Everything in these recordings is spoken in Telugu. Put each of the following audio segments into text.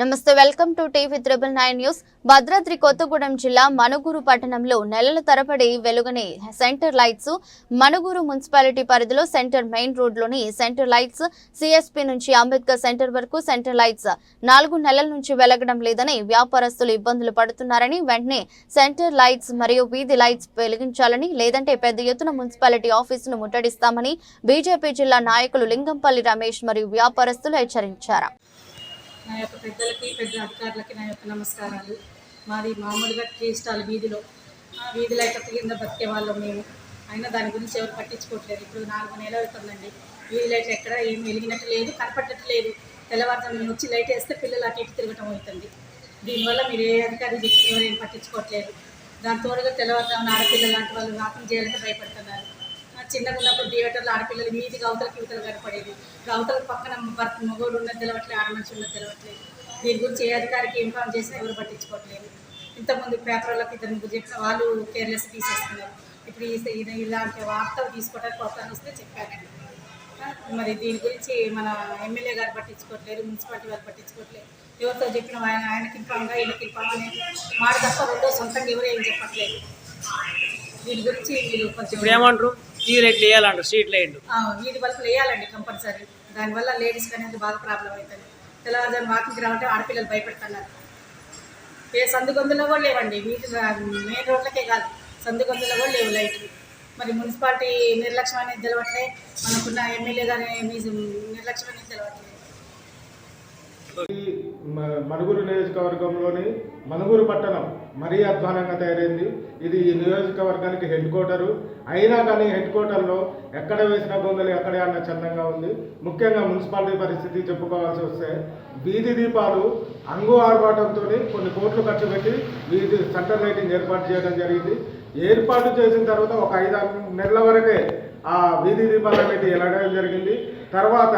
నమస్తే welcome to TV triple nine news. Bhadradri Kothagudem జిల్లా మనుగురు పట్టణంలో నెలల తరబడి వెలుగని సెంటర్ లైట్స్. మనుగురు మున్సిపాలిటీ పరిధిలో సెంటర్ మెయిన్ రోడ్లోని సెంటర్ లైట్స్. సిఎస్పి నుంచి అంబేద్కర్ సెంటర్ వరకు సెంటర్ లైట్స్. నాలుగు నెలల నుంచి వెలగడం లేదని వ్యాపారస్తులు ఇబ్బందులు పడుతున్నారని వెంటనే సెంటర్ లైట్స్ మరియు వీధి లైట్స్ వెలిగించాలని లేదంటే పెద్ద ఎత్తున మున్సిపాలిటీ ఆఫీసును ముట్టడిస్తామని బీజేపీ జిల్లా నాయకులు లింగంపల్లి రమేష్ మరియు వ్యాపారస్తులు హెచ్చరించారు. నా యొక్క పెద్దలకి పెద్ద అధికారులకి నా యొక్క నమస్కారాలు. మాది మామూలుగా టీ స్టాల్ వీధిలో. ఆ వీధి లైట్ కింద బతికే వాళ్ళం మేము. అయినా దాని గురించి ఎవరు పట్టించుకోవట్లేదు. ఇప్పుడు నాలుగు నెలలు అవుతుందండి. వీధి లైట్ ఎక్కడ ఏం వెలిగినట్టు లేదు కనపడటం లేదు తెల్లవారుజాము వచ్చి లైట్ వేస్తే పిల్లలు అటు ఇటు తిరగటం అవుతుంది. దీనివల్ల మీరు ఏ అధికారి చెప్పిన ఎవరు ఏం పట్టించుకోవట్లేదు. దాని తోడుగా తెల్లవారుజామున ఆడపిల్లలు లాంటి వాళ్ళు వాకింగ్ చేయాలంటే భయపడుతున్నారు. చిన్నగా ఉన్నప్పుడు థియేటర్లో ఆడపిల్లలు మీది అవతలకి యువతలు కనపడేది. అవతల పక్కన భర్త మగోడు ఉన్నది తెలవట్లేదు ఆడమనిషి ఉన్నది తెలవట్లేదు. దీని గురించి ఏ అధికారికి ఇన్ఫార్మ్ చేసినా ఎవరు పట్టించుకోవట్లేదు. ఇంతకుముందు పేపర్లకు ఇద్దరు ముగ్గురు చెప్పిన వాళ్ళు కేర్లెస్ తీసేస్తున్నారు ఇప్పుడు ఈ- ఇది ఇలాంటి వార్తలు తీసుకోవడానికి ప్రోత్సాహం వస్తే చెప్పానండి మరి దీని గురించి మన ఎమ్మెల్యే గారు పట్టించుకోవట్లేదు మున్సిపాలిటీ వారు పట్టించుకోవట్లేదు. ఎవరితో చెప్పిన ఆయన ఆయనకి ఇన్ఫామ్గా ఈయనకి ఇన్ఫామ్ అనేది మాట తప్ప రెండో సొంతంగా ఎవరు ఏం చెప్పట్లేదు. దీని గురించి మీరు కొంచెం ఏమంటారు? ఈ లైట్లు వేయాలంటారు స్ట్రీట్ లైట్లు ఆ, వీధి బల్బులు వేయాలండి కంపల్సరీ. దానివల్ల లేడీస్కి అనేది బాగా ప్రాబ్లం అవుతుంది. తెల్లవారుజాము వాకింగ్కి రావంటే ఆడపిల్లలు భయపెడుతున్నారు. ఏ సందు గొంతులో కూడా లేవండి. వీధి మెయిన్ రోడ్లకే కాదు. సందు గొంతులో కూడా లేవు లైట్లు మరి మున్సిపాలిటీ నిర్లక్ష్యం అనేది తెలవట్లే. మనకున్న ఎమ్మెల్యే గారి నిర్లక్ష్యం అనేది తెలవట్లేదు ఈ మ- మనుగురు నియోజకవర్గంలోని మనుగురు పట్టణం మరీ అధ్వానంగా తయారైంది. ఇది ఈ నియోజకవర్గానికి హెడ్ క్వార్టరు. అయినా కానీ హెడ్ క్వార్టర్లో ఎక్కడ వేసిన గొంగలి అక్కడే అన్న చందంగా ఉంది. ముఖ్యంగా మున్సిపాలిటీ పరిస్థితి చెప్పుకోవాల్సి వస్తే వీధి దీపాలు అంగు ఆర్భాటంతో కొన్ని కోట్లు ఖర్చు పెట్టి వీధి సెంటర్ లైటింగ్ ఏర్పాటు చేయడం జరిగింది. ఏర్పాటు చేసిన తర్వాత ఒక ఐదు ఆరు నెలల వరకే ఆ వీధి దీపాలు అనేది వెళ్ళడం జరిగింది. తర్వాత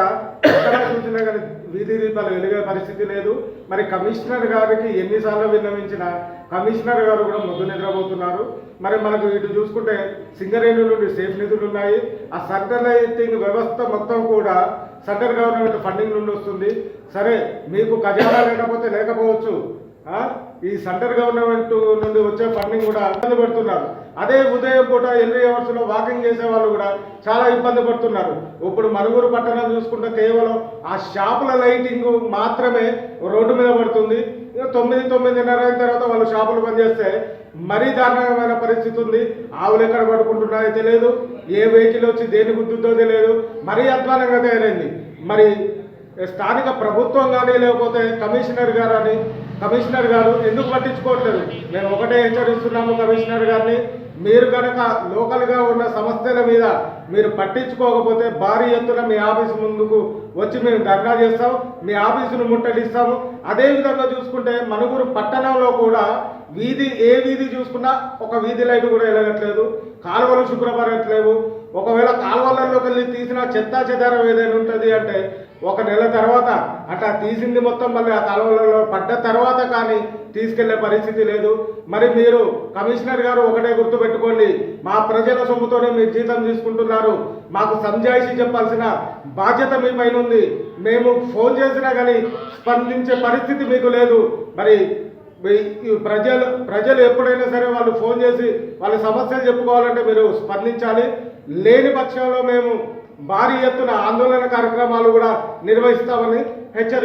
ఎక్కడ చూసినా కానీ వీధి దీపాలు వెలిగే పరిస్థితి లేదు. మరి కమిషనర్ గారికి ఎన్నిసార్లు విన్నవించినా కమిషనర్ గారు కూడా ముద్దు నిద్రపోతున్నారు. మరి మనకు ఇటు చూసుకుంటే సింగరేణి నుండి సేఫ్ నిధులు ఉన్నాయి. ఆ సెంట్రల్ లైటింగ్ వ్యవస్థ మొత్తం కూడా సెంట్రల్ గవర్నమెంట్ ఫండింగ్ నుండి వస్తుంది. సరే మీకు ఖజానా లేకపోతే లేకపోవచ్చు. ఈ సెంటర్ గవర్నమెంట్ నుండి వచ్చే ఫండింగ్ కూడా ఇబ్బంది పడుతున్నారు. అదే ఉదయం పూట ఎన్ని అవర్స్లో వాకింగ్ చేసే వాళ్ళు కూడా చాలా ఇబ్బంది పడుతున్నారు. ఇప్పుడు మనుగురు పట్టణం చూసుకుంటే కేవలం ఆ షాపుల లైటింగ్ మాత్రమే రోడ్డు మీద పడుతుంది. తొమ్మిది తొమ్మిదిన్నర అయిన తర్వాత వాళ్ళు షాపులు పనిచేస్తే మరీ దారుణమైన పరిస్థితి ఉంది. ఆవులు ఎక్కడ పడుకుంటున్నాయో తెలియదు. ఏ వెహికల్ వచ్చి దేని గుర్తుందో తెలియదు. మరీ అధ్వానంగా తయారైంది. మరి స్థానిక ప్రభుత్వం కానీ లేకపోతే కమిషనర్ గారు అని కమిషనర్ గారు ఎందుకు పట్టించుకోవట్లేదు? మేము ఒకటే హెచ్చరిస్తున్నాము కమిషనర్ గారిని. మీరు కనుక లోకల్గా ఉన్న సమస్యల మీద మీరు పట్టించుకోకపోతే భారీ ఎత్తున మీ ఆఫీసు ముందుకు వచ్చి మేము ధర్నా చేస్తాం మీ ఆఫీసును ముట్టడిస్తాము. అదేవిధంగా చూసుకుంటే మనుగురు పట్టణంలో కూడా వీధి ఏ వీధి చూసుకున్నా ఒక వీధి లైట్ కూడా వెలగట్లేదు కాలువలు శుభ్రపడట్లేవు ఒకవేళ కాలువలలోకి వెళ్ళి తీసిన చెత్తా చెదారం ఏదైనా ఉంటుంది అంటే ఒక నెల తర్వాత అట్లా తీసింది మొత్తం మళ్ళీ ఆ కాలువలలో పడ్డ తర్వాత కానీ తీసుకెళ్ళే పరిస్థితి లేదు. మరి మీరు కమిషనర్ గారు ఒకటే గుర్తుపెట్టుకోండి మా ప్రజల సొమ్ముతోనే మీరు జీతం తీసుకుంటున్నారు. మాకు సంజాయిషి చెప్పాల్సిన బాధ్యత మీ పైన ఉంది. మేము ఫోన్ చేసినా కానీ స్పందించే పరిస్థితి మీకు లేదు. మరి ప్రజలు ప్రజలు ఎప్పుడైనా సరే వాళ్ళు ఫోన్ చేసి వాళ్ళ సమస్యలు చెప్పుకోవాలంటే మీరు స్పందించాలి. లేని పక్షంలో మేము భారీ ఎత్తున ఆందోళన కార్యక్రమాలు కూడా నిర్వహిస్తామని హెచ్చరి